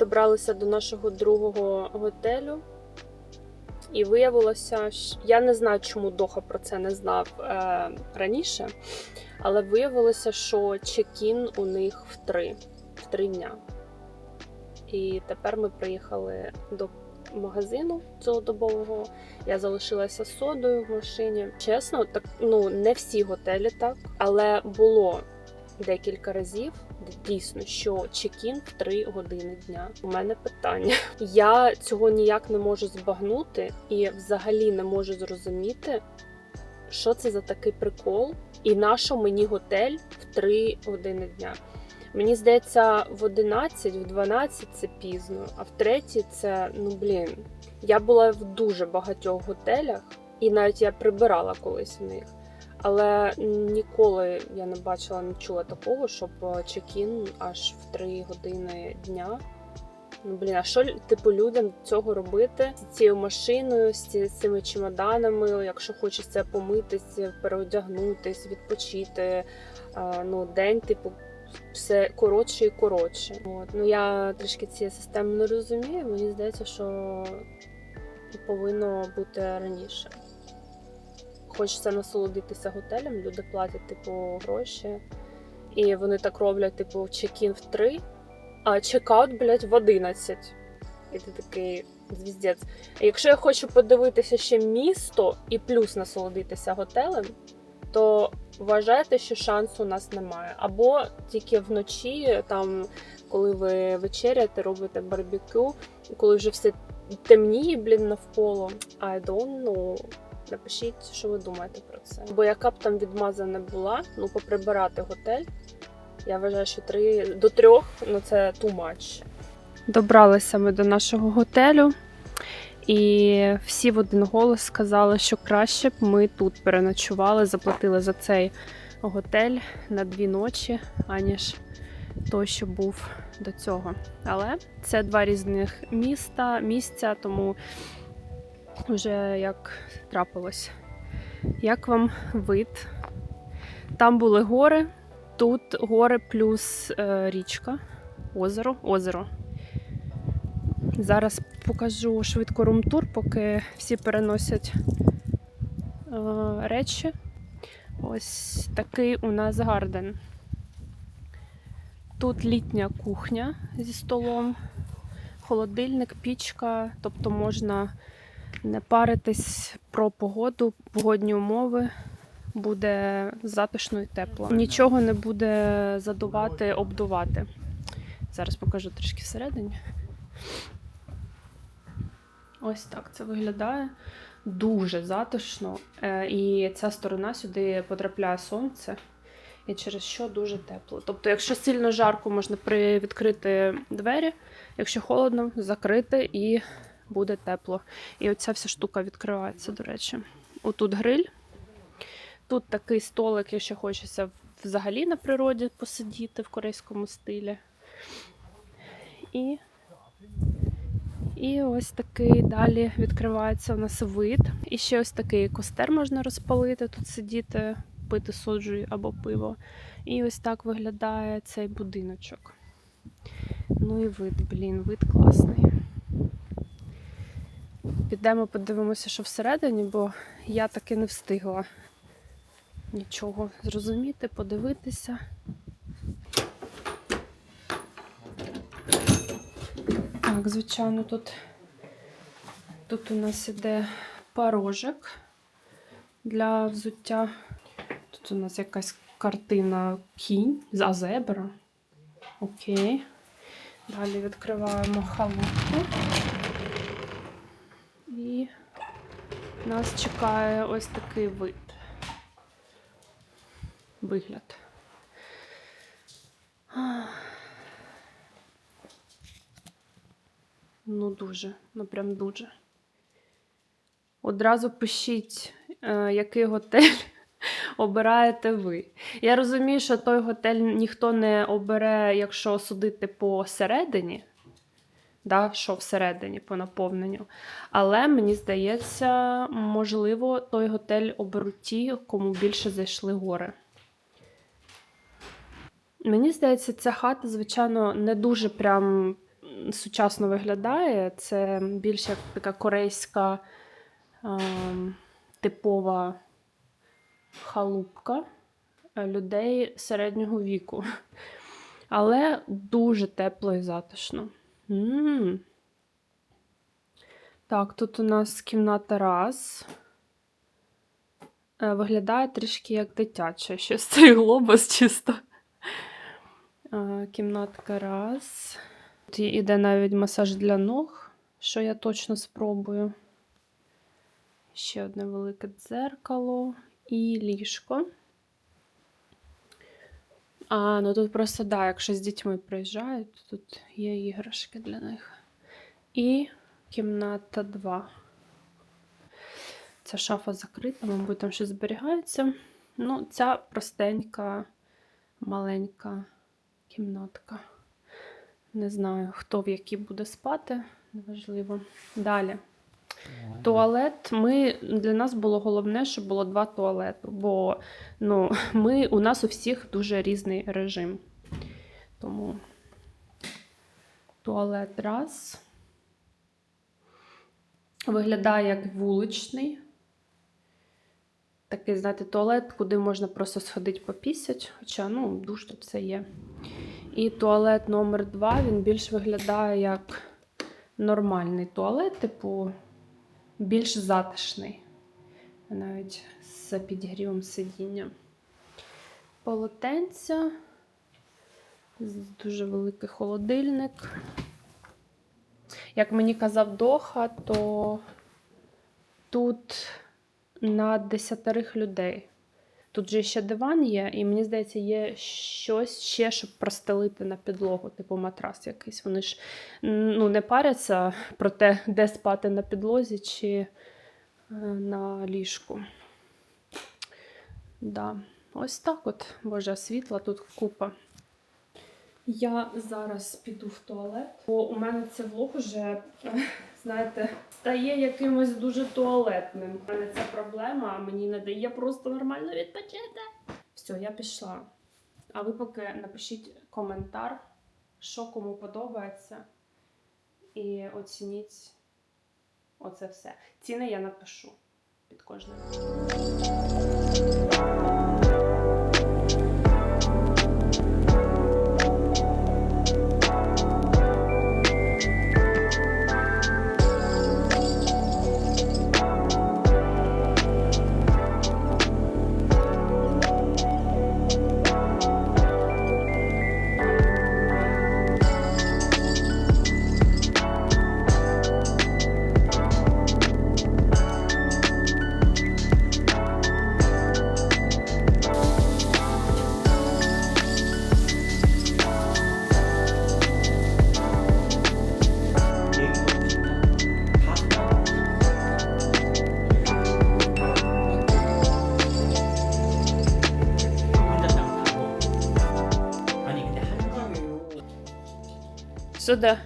Добралися до нашого другого готелю, і виявилося, щ- я не знаю, чому Доха про це не знав е, раніше, але виявилося, що чекін у них в три, в три дня. І тепер ми приїхали до магазину цілодобового. Я залишилася содою в машині. Чесно, так ну не всі готелі так, але було декілька разів. Дійсно, що чекін в 3 години дня. У мене питання. Я цього ніяк не можу збагнути і взагалі не можу зрозуміти, що це за такий прикол, і на що мені готель в 3 години дня. Мені здається, в 11, в 12 це пізно, а в 3 це ну блін. Я була в дуже багатьох готелях, і навіть я прибирала колись в них. Але ніколи я не бачила, не чула такого, щоб е, чекін аж в 3 години дня. Ну блін, а що типу людям цього робити з цією машиною, з цими чемоданами, якщо хочеться помитись, переодягнутись, відпочити. е, Ну, день, типу, все коротше і коротше. От. Ну я трішки цієї системи не розумію. Мені здається, що повинно бути раніше. Хочеться насолодитися готелем, люди платять, типу, гроші. І вони так роблять, типу, чекін в 3, а чекаут, блядь, в 11. І ти такий звіздець. Якщо я хочу подивитися ще місто і плюс насолодитися готелем, то вважайте, що шансу у нас немає. Або тільки вночі, там, коли ви вечеряєте, робите барбекю, коли вже все темніє, блін, навколо. I don't know. Напишіть, що ви думаєте про це. Бо яка б там відмаза не була, ну поприбирати готель. Я вважаю, що три до трьох ну це too much. Добралися ми до нашого готелю, і всі в один голос сказали, що краще б ми тут переночували, заплатили за цей готель на дві ночі, аніж той, що був до цього. Але це два різних міста, місця, тому вже як трапилось. Як вам вид? Там були гори, тут гори плюс е, річка, озеро, озеро. Зараз покажу швидко румтур, поки всі переносять е, речі. Ось такий у нас гарден. Тут літня кухня зі столом, холодильник, пічка, тобто можна не паритись про погоду, погодні умови. Буде затишно і тепло. Нічого не буде задувати, обдувати. Зараз покажу трішки всередині. Ось так це виглядає. Дуже затишно. Е, І ця сторона сюди потрапляє сонце, і через що дуже тепло. Тобто, якщо сильно жарко, можна привідкрити двері, якщо холодно, закрити і буде тепло. І оця вся штука відкривається, до речі. Отут гриль. Тут такий столик, якщо хочеться взагалі на природі посидіти в корейському стилі. І, і ось такий далі відкривається у нас вид. І ще ось такий костер можна розпалити, тут сидіти, пити соджу або пиво. І ось так виглядає цей будиночок. Ну і вид, блін, вид класний. Підемо подивимося, що всередині, бо я таки не встигла нічого зрозуміти, подивитися. Так, звичайно, тут, тут у нас іде порожек для взуття. Тут у нас якась картина кінь за зебра. Окей. Далі відкриваємо халупку. І нас чекає ось такий вид. Вигляд. Ну, дуже, ну прям дуже. Одразу пишіть, е, який готель обираєте ви. Я розумію, що той готель ніхто не обере, якщо судити по середині, да, що всередині по наповненню. Але мені здається, можливо, той готель оберуть ті, кому більше зайшли гори. Мені здається, ця хата, звичайно, не дуже прям сучасно виглядає. Це більш як така корейська ем, типова халупка е, людей середнього віку. Але дуже тепло і затишно. М Так, тут у нас кімната раз. Е, Виглядає трішки як дитяча. Щось цей глобус чисто. Е, Кімнатка раз. Тут іде навіть масаж для ног, що я точно спробую. Ще одне велике дзеркало і ліжко. А, ну тут просто, да, якщо з дітьми приїжджають, то тут є іграшки для них. І кімната 2. Ця шафа закрита, мабуть, там щось зберігається. Ну, ця простенька, маленька кімнатка. Не знаю, хто в якій буде спати, неважливо. Далі. Туалет. Ми, для нас було головне, щоб було два туалети, бо ну, ми, у нас у всіх дуже різний режим. Тому туалет раз. Виглядає як вуличний. Такий, знаєте, туалет, куди можна просто сходити попісять, хоча ну, душ тут все є. І туалет номер 2 він більш виглядає як нормальний туалет, типу більш затишний. Навіть з підігрівом сидіння. Полотенця, дуже великий холодильник. Як мені казав Доха, то тут на десятерих людей. Тут же ще диван є, і мені здається, є щось ще, щоб простелити на підлогу, типу матрас якийсь. Вони ж ну, не паряться про те, де спати на підлозі чи е, на ліжку. Да. Ось так от, боже, світла тут купа. Я зараз піду в туалет, бо у мене це влог уже, е, знаєте, стає якимось дуже туалетним. У мене ця проблема а мені не дає просто нормально відпочити. Все, я пішла. А ви поки напишіть коментар, що кому подобається, і оцініть оце все. Ціни я напишу під кожним. Сюда.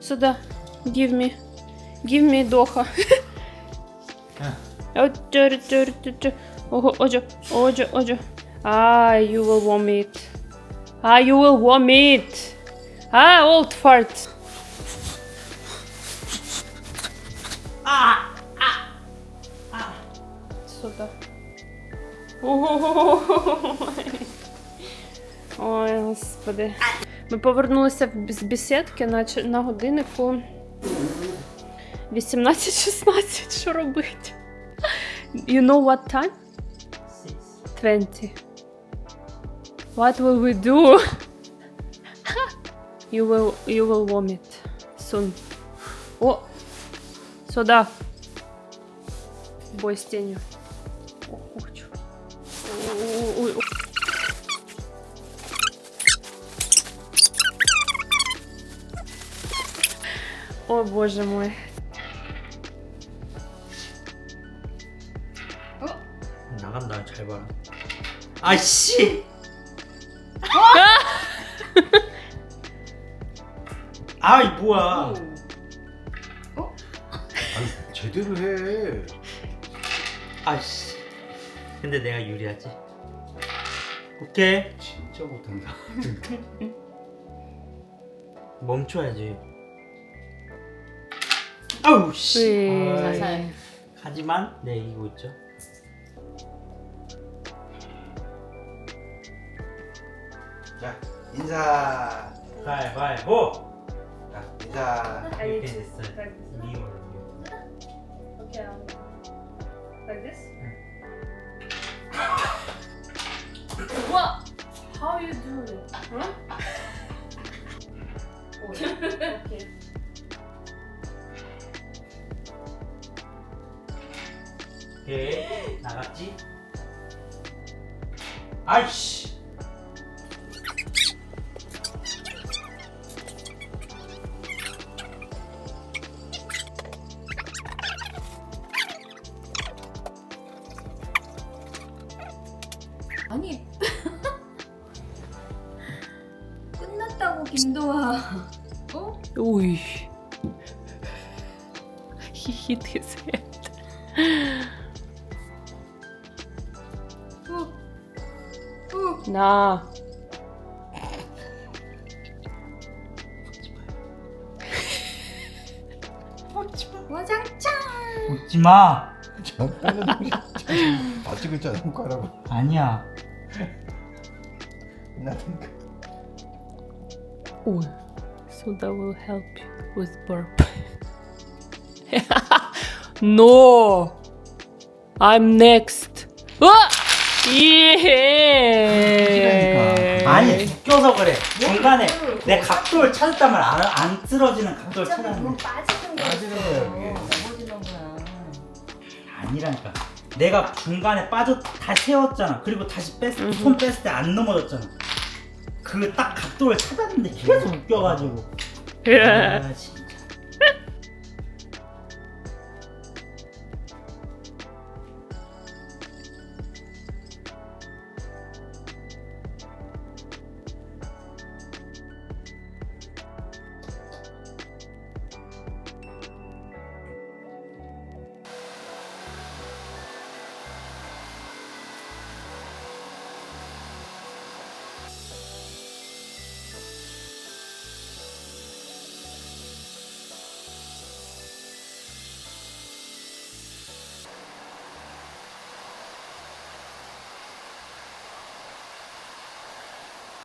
Сюда. Give me. Give me доха. Ого, оджо, оджо, оджо. Ah, you will vomit. Ah, you will vomit. Ah, old fart. Сюда. Ой, господи. Ми повернулися з бесідки на, на годиннику 18-16. Що робити? You know what time? 20. What will we do? you will you will vomit soon. О! Сюда. Бой з тенью. О, ух, О, боже мой. 나간다 잘 봐라. 아씨. 아이 뭐야? 아니 제대로 해. 아씨. 근데 내가 유리하지. 오케이. 진짜 못한다. 멈춰야지. 아우 씨. 네. 아이, 자살. 하지만 네 이기고 있죠. 자 인사. 가위바위보. 자 인사. 이렇게 됐어요. 이걸로. Okay. Like this? What? How you do it? Huh? okay. 오 케이 나갔지? 아이씨. 아니 끝났다고 김도아. 어? Uy. He hit 어. Nah. 와장창. 웃지 마. 잠깐은 다 찍었잖아 손가락으로. 아니야. 나니까. Uy. So that will help you with burp. no. I'm next. 어! 예. 아니 웃겨서 그래. 중간에 내 각도를 찾았다면 안, 안 쓰러지는 각도를 어차피 그건 찾았는데 빠지는 빠지는. 거야, 그게. 넘어지는 거야. 아니라니까. 내가 중간에 빠져 다 세웠잖아. 그리고 다시 뺐. 손 뺐을 때 안 넘어졌잖아. 그 딱 각도를 찾았는데 계속 웃겨가지고. 예. 아, 진짜.